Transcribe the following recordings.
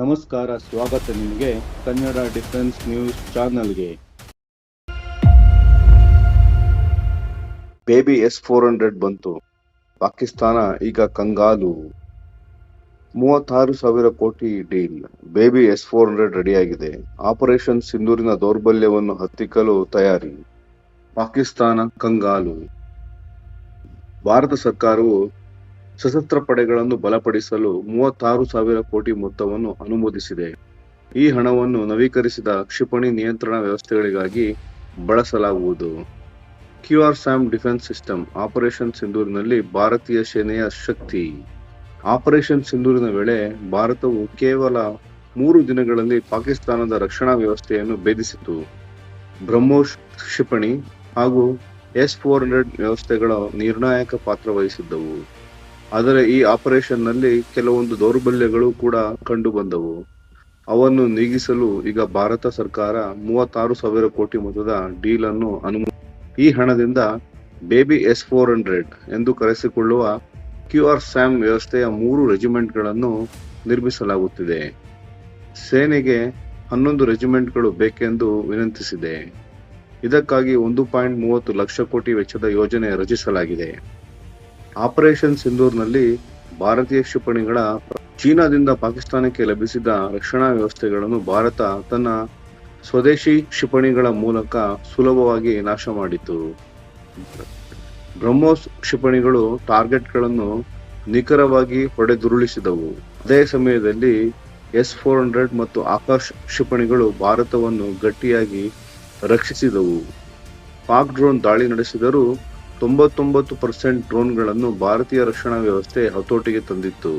ನಮಸ್ಕಾರ, ಸ್ವಾಗತ ನಿಮಗೆ ಕನ್ನಡ ಡಿಫೆನ್ಸ್ ನ್ಯೂಸ್ ಚಾನಲ್ಗೆ. ಬೇಬಿ ಎಸ್ ಫೋರ್ ಹಂಡ್ರೆಡ್ ಬಂತು. ಪಾಕಿಸ್ತಾನ ಈಗ ಕಂಗಾಲು. ಮೂವತ್ತಾರು ಸಾವಿರ ಕೋಟಿ ಡೀಲ್. ಬೇಬಿ ಎಸ್ ಫೋರ್ ಹಂಡ್ರೆಡ್ ರೆಡಿಯಾಗಿದೆ. ಆಪರೇಷನ್ ಸಿಂಧೂರಿನ ದೌರ್ಬಲ್ಯವನ್ನು ಹತ್ತಿಕ್ಕಲು ತಯಾರಿ. ಪಾಕಿಸ್ತಾನ ಕಂಗಾಲು. ಭಾರತ ಸರ್ಕಾರವು ಸಶಸ್ತ್ರ ಪಡೆಗಳನ್ನು ಬಲಪಡಿಸಲು ಮೂವತ್ತಾರು ಸಾವಿರ ಕೋಟಿ ಮೊತ್ತವನ್ನು ಅನುಮೋದಿಸಿದೆ. ಈ ಹಣವನ್ನು ನವೀಕರಿಸಿದ ಕ್ಷಿಪಣಿ ನಿಯಂತ್ರಣ ವ್ಯವಸ್ಥೆಗಳಿಗಾಗಿ ಬಳಸಲಾಗುವುದು. QR SAM defence system operation ಸಿಂಧೂರಿನಲ್ಲಿ ಭಾರತೀಯ ಸೇನೆಯ ಶಕ್ತಿ. ಆಪರೇಷನ್ ಸಿಂಧೂರಿನ ವೇಳೆ ಭಾರತವು ಕೇವಲ ಮೂರು ದಿನಗಳಲ್ಲಿ ಪಾಕಿಸ್ತಾನದ ರಕ್ಷಣಾ ವ್ಯವಸ್ಥೆಯನ್ನು ಭೇದಿಸಿತು. ಬ್ರಹ್ಮೋಸ್ ಕ್ಷಿಪಣಿ ಹಾಗೂ ಎಸ್ ಫೋರ್ ಹಂಡ್ರೆಡ್ ವ್ಯವಸ್ಥೆಗಳ ನಿರ್ಣಾಯಕ ಪಾತ್ರ ವಹಿಸಿದ್ದವು. ಆದರೆ ಈ ಆಪರೇಷನ್ನಲ್ಲಿ ಕೆಲವೊಂದು ದೌರ್ಬಲ್ಯಗಳು ಕೂಡ ಕಂಡು ಬಂದವು ಅವನ್ನು ನೀಗಿಸಲು ಈಗ ಭಾರತ ಸರ್ಕಾರ ಮೂವತ್ತಾರು ಸಾವಿರ ಕೋಟಿ ಮೊತ್ತದ ಡೀಲ್ ಅನ್ನು ಅನುಮ ಈ ಹಣದಿಂದ ಬೇಬಿ ಎಸ್ ಫೋರ್ ಹಂಡ್ರೆಡ್ ಎಂದು ಕರೆಸಿಕೊಳ್ಳುವ ಕ್ಯೂ ಆರ್ ಸ್ಯಾಮ್ ವ್ಯವಸ್ಥೆಯ ಮೂರು ರೆಜಿಮೆಂಟ್ಗಳನ್ನು ನಿರ್ಮಿಸಲಾಗುತ್ತಿದೆ. ಸೇನೆಗೆ ಹನ್ನೊಂದು ರೆಜಿಮೆಂಟ್ಗಳು ಬೇಕೆಂದು ವಿನಂತಿಸಿದೆ. ಇದಕ್ಕಾಗಿ ಒಂದು ಪಾಯಿಂಟ್ ಮೂವತ್ತು ಲಕ್ಷ ಕೋಟಿ ವೆಚ್ಚದ ಯೋಜನೆ ರಚಿಸಲಾಗಿದೆ. ಆಪರೇಷನ್ ಸಿಂಧೂರ್ನಲ್ಲಿ ಭಾರತೀಯ ಕ್ಷಿಪಣಿಗಳ ಚೀನಾದಿಂದ ಪಾಕಿಸ್ತಾನಕ್ಕೆ ಲಭಿಸಿದ ರಕ್ಷಣಾ ವ್ಯವಸ್ಥೆಗಳನ್ನು ಭಾರತ ತನ್ನ ಸ್ವದೇಶಿ ಕ್ಷಿಪಣಿಗಳ ಮೂಲಕ ಸುಲಭವಾಗಿ ನಾಶ ಮಾಡಿತು. ಬ್ರಹ್ಮೋಸ್ ಕ್ಷಿಪಣಿಗಳು ಟಾರ್ಗೆಟ್ಗಳನ್ನು ನಿಖರವಾಗಿ ಹೊಡೆದುರುಳಿಸಿದವು. ಅದೇ ಸಮಯದಲ್ಲಿ ಎಸ್ ಫೋರ್ ಹಂಡ್ರೆಡ್ ಮತ್ತು ಆಕಾಶ್ ಕ್ಷಿಪಣಿಗಳು ಭಾರತವನ್ನು ಗಟ್ಟಿಯಾಗಿ ರಕ್ಷಿಸಿದವು. ಪಾಕ್ ಡ್ರೋನ್ ದಾಳಿ ನಡೆಸಿದರೂ ತೊಂಬತ್ತೊಂಬತ್ತು ಪರ್ಸೆಂಟ್ ಡ್ರೋನ್ಗಳನ್ನು ಭಾರತೀಯ ರಕ್ಷಣಾ ವ್ಯವಸ್ಥೆ ಹತೋಟಿಗೆ ತಂದಿತ್ತು.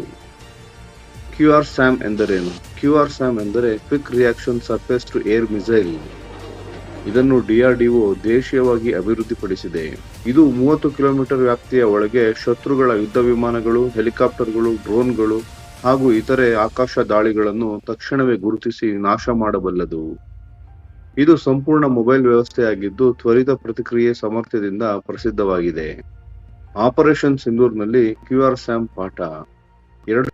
ಕ್ಯೂ ಆರ್ ಸ್ಯಾಮ್ ಎಂದರೇನು? ಕ್ಯೂ ಆರ್ ಸ್ಯಾಮ್ ಎಂದರೆ quick reaction surface to air missile. ಇದನ್ನು ಡಿಆರ್ಡಿಒ ದೇಶೀಯವಾಗಿ ಅಭಿವೃದ್ಧಿಪಡಿಸಿದೆ. ಇದು ಮೂವತ್ತು ಕಿಲೋಮೀಟರ್ ವ್ಯಾಪ್ತಿಯ ಒಳಗೆ ಶತ್ರುಗಳ ಯುದ್ಧ ವಿಮಾನಗಳು, ಹೆಲಿಕಾಪ್ಟರ್ಗಳು, ಡ್ರೋನ್ಗಳು ಹಾಗೂ ಇತರೆ ಆಕಾಶ ದಾಳಿಗಳನ್ನು ತಕ್ಷಣವೇ ಗುರುತಿಸಿ ನಾಶ ಮಾಡಬಲ್ಲದು. ಇದು ಸಂಪೂರ್ಣ ಮೊಬೈಲ್ ವ್ಯವಸ್ಥೆಯಾಗಿದ್ದು ತ್ವರಿತ ಪ್ರತಿಕ್ರಿಯೆ ಸಾಮರ್ಥ್ಯದಿಂದ ಪ್ರಸಿದ್ಧವಾಗಿದೆ. ಆಪರೇಷನ್ ಸಿಂಧೂರ್ನಲ್ಲಿ ಕ್ಯೂ ಆರ್ ಸ್ಯಾಮ್ ಪಾಠ. ಎರಡು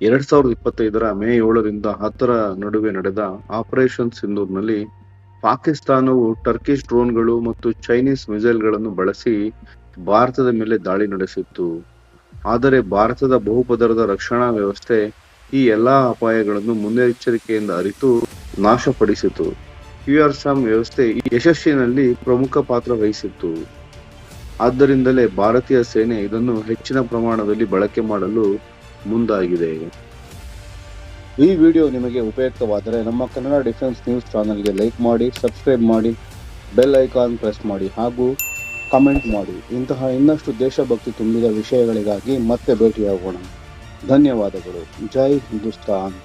ಎರಡ್ ಸಾವಿರದ ಇಪ್ಪತ್ತೈದರ ಮೇ ಏಳರಿಂದ ಹತ್ತರ ನಡುವೆ ನಡೆದ ಆಪರೇಷನ್ ಸಿಂಧೂರ್ನಲ್ಲಿ ಪಾಕಿಸ್ತಾನವು ಟರ್ಕಿಶ್ ಡ್ರೋನ್ಗಳು ಮತ್ತು ಚೈನೀಸ್ ಮಿಸೈಲ್ಗಳನ್ನು ಬಳಸಿ ಭಾರತದ ಮೇಲೆ ದಾಳಿ ನಡೆಸಿತ್ತು. ಆದರೆ ಭಾರತದ ಬಹುಪದರದ ರಕ್ಷಣಾ ವ್ಯವಸ್ಥೆ ಈ ಎಲ್ಲಾ ಅಪಾಯಗಳನ್ನು ಮುನ್ನೆಚ್ಚರಿಕೆಯಿಂದ ಅರಿತು ನಾಶಪಡಿಸಿತು. ಕ್ಯೂಆರ್ಸಾಮ್ ವ್ಯವಸ್ಥೆ ಈ ಯಶಸ್ಸಿನಲ್ಲಿ ಪ್ರಮುಖ ಪಾತ್ರ ವಹಿಸಿತ್ತು. ಆದ್ದರಿಂದಲೇ ಭಾರತೀಯ ಸೇನೆ ಇದನ್ನು ಹೆಚ್ಚಿನ ಪ್ರಮಾಣದಲ್ಲಿ ಬಳಕೆ ಮಾಡಲು ಮುಂದಾಗಿದೆ. ಈ ವಿಡಿಯೋ ನಿಮಗೆ ಉಪಯುಕ್ತವಾದರೆ ನಮ್ಮ ಕನ್ನಡ ಡಿಫೆನ್ಸ್ ನ್ಯೂಸ್ ಚಾನಲ್ಗೆ ಲೈಕ್ ಮಾಡಿ, ಸಬ್ಸ್ಕ್ರೈಬ್ ಮಾಡಿ, ಬೆಲ್ ಐಕಾನ್ ಪ್ರೆಸ್ ಮಾಡಿ ಹಾಗೂ ಕಮೆಂಟ್ ಮಾಡಿ. ಇಂತಹ ಇನ್ನಷ್ಟು ದೇಶಭಕ್ತಿ ತುಂಬಿದ ವಿಷಯಗಳಿಗಾಗಿ ಮತ್ತೆ ಭೇಟಿಯಾಗೋಣ. ಧನ್ಯವಾದಗಳು. ಜೈ ಹಿಂದೂಸ್ತಾನ್.